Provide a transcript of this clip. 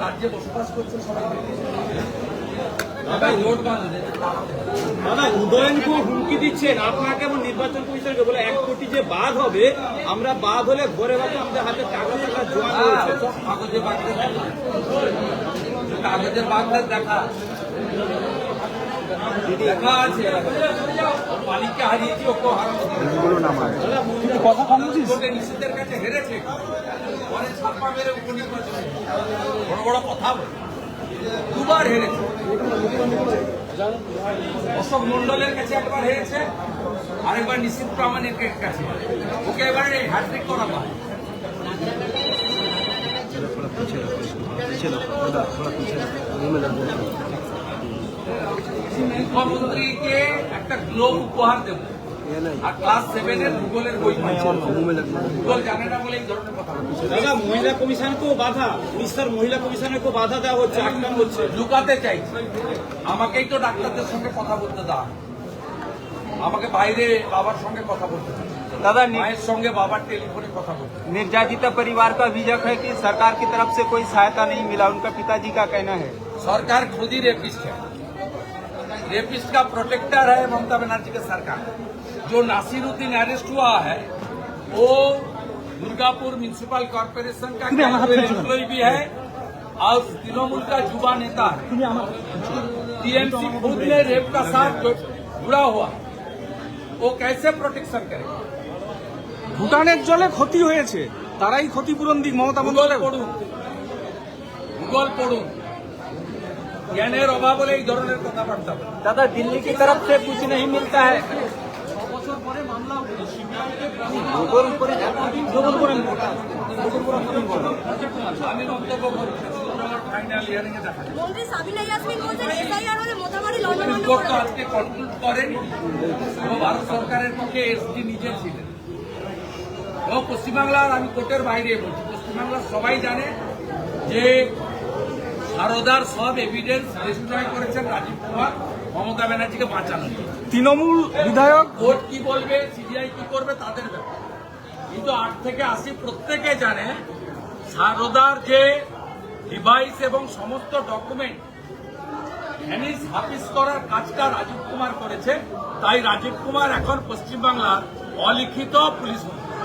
রাজ্যে বসবাস করছে দাদা উদয়নকে হুমকি দিচ্ছেন আপনাকে এমন নির্বাচন কমিশনকে বলে এক কোটি যে বাদ হবে আমরা বাদ হলে ঘরে বাদে আমাদের হাতে টাকা টাকা জমা রয়েছে। কাগজে বাগদে দেখা। কাগজে বাগদে দেখা। কথা কম বলছিস কোর্টে নিষেধের কাছে হেরেছে পরে ছাপ্পা মেরে উপনির্বাচনে বড় বড় কথা বলে দুবার হেরেছে অশোক মন্ডলের কাছে একবার হেরেছে আরেকবার নিশীত প্রামাণিক কাছে ওকে এবারে হ্যাট্রিক করাবো थोड़ा पीछे रखो इसको पीछे रखो दादा थोड़ा पीछे रखो मुंह में लग जाएगा মুখ্যমন্ত্রীকে একটা গ্লোব উপহার দেবো ये नहीं আর ক্লাস সেভেনের ভূগোলের বই পাইছে मुंह में लग जाएगा ভূগোল জানে না বলে এই ধরনের কথা বলছে দাদা মহিলা কমিশনকেও বাধা উড়িষ্যার মহিলা কমিশনকেও বাধা দেওয়া হচ্ছে আটকানো হচ্ছে লুকাতে চাইছে আমাকেই তো ডাক্তারদের সঙ্গে কথা বলতে দাও আমাকে বাইরে বাবার সঙ্গে কথা বলতে দাও। दादा नि- মায়ের সঙ্গে বাবার টেলিফোনে কথা বলতে দাও। निर्यातिता परिवार का अभियोग है कि सरकार की तरफ से कोई सहायता नहीं मिला उनका पिताजी का कहना है सरकार खुद ही रेपिस्ट है रेपिस्ट का प्रोटेक्टर है ममता बनर्जी का सरकार जो नासिरुद्दीन अरेस्ट हुआ है वो दुर्गापुर म्यूनिसिपल कॉर्पोरेशन का एम्प्लॉय भी है और तृणमूल का युवा नेता है टीएमसी खुद ने रेप का साथ जो- जुड़ा हुआ है। वो कैसे प्रोटेक्शन करेगा ভুটানের জলে ক্ষতি হয়েছে তারাই ক্ষতিপূরণ দিক মমতা ভূগোল বন্দ্যোপাধ্যায় পড়ুন ভূগোল পড়ুন জ্ঞানের অভাব হলে এই ধরনের কথাবার্তা দাদা দিল্লি কি তরফ সে কিছু নেই মিলতা হ্যাঁ আচ্ছা, আচ্ছা, কন্ট্রোল ভারত সরকারের পক্ষে এসডি নিজে ছিলেন। এবং পশ্চিমবাংলার আমি কোর্টের বাইরে বলছি পশ্চিমবাংলার সবাই জানে যে সারদার সব এভিডেন্স ডিস্ট্রয় করেছেন রাজীব কুমার মমতা ব্যানার্জিকে বাঁচানোর জন্য। তৃণমূল বিধায়ক কোর্ট কি বলবে সিবিআই কি করবে তাদের ব্যাপার কিন্তু আট থেকে আশি প্রত্যেকে জানে সারদার যে ডিভাইস এবং সমস্ত ডকুমেন্ট ভ্যানিস হাফিজ করার কাজটা রাজীব কুমার করেছে তাই রাজীব কুমার এখন পশ্চিমবাংলার অলিখিত পুলিশ মন্ত্রী